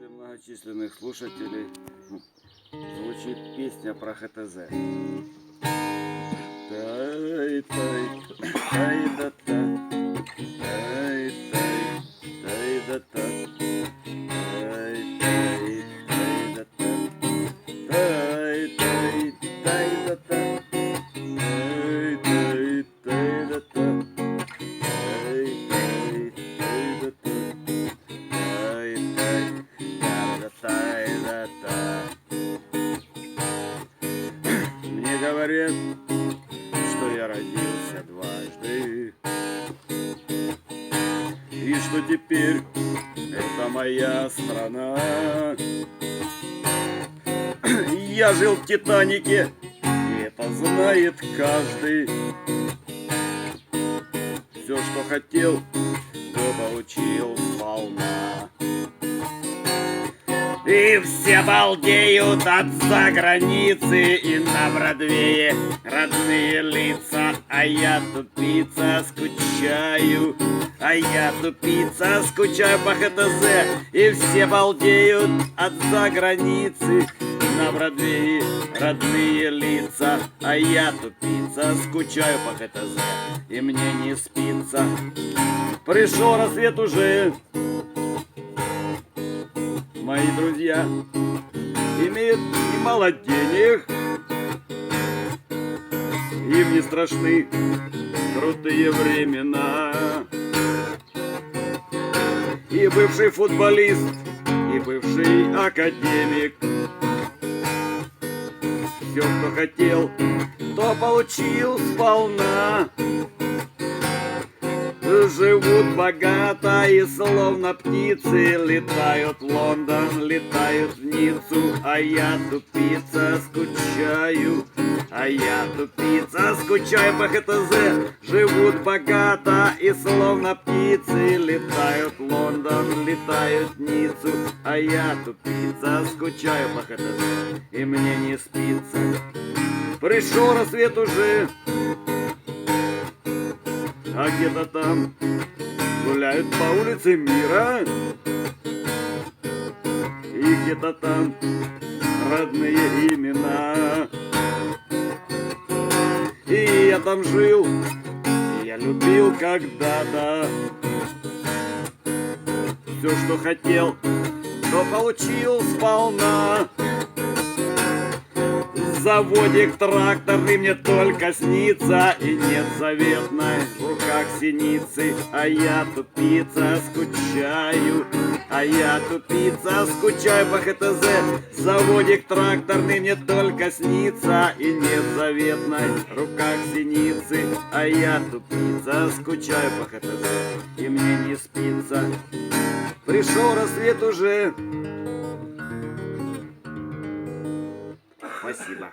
для многочисленных слушателей звучит песня про ХТЗ. Мне говорят, что я родился дважды. И что теперь это моя страна. Я жил в Титанике, и это знает каждый. Все, что хотел, то получил сполна и все балдеют от заграницы И на Бродвее родные лица. А я тупица, скучаю. А я тупица, скучаю по ХТЗ И все балдеют от заграницы на Бродвее родные лица. А я тупица, скучаю по ХТЗ И мне не спится. Пришел рассвет уже Мои друзья имеют немало денег Им не страшны крутые времена. И бывший футболист, и бывший академик. Все, что хотел, то получил сполна Живут богато и словно птицы Летают в Лондон, летают в Ниццу А я тупица, скучаю А я тупица, скучаю по ХТЗ Живут богато и словно птицы Летают в Лондон, летают в Ниццу А я тупица, скучаю по ХТЗ И мне не спится. Пришел рассвет уже а где-то там гуляют по улице мира. И где-то там родные имена. И я там жил, я любил когда-то. Все, что хотел, то получил сполна Заводик тракторный мне только снится. И нет заветной в руках синицы. А я тупица, скучаю. А я тупица, скучаю по ХТЗ. Заводик тракторный мне только снится. И нет заветной в руках синицы. А я тупица, скучаю по ХТЗ. И мне не спится. Пришел рассвет уже. Спасибо.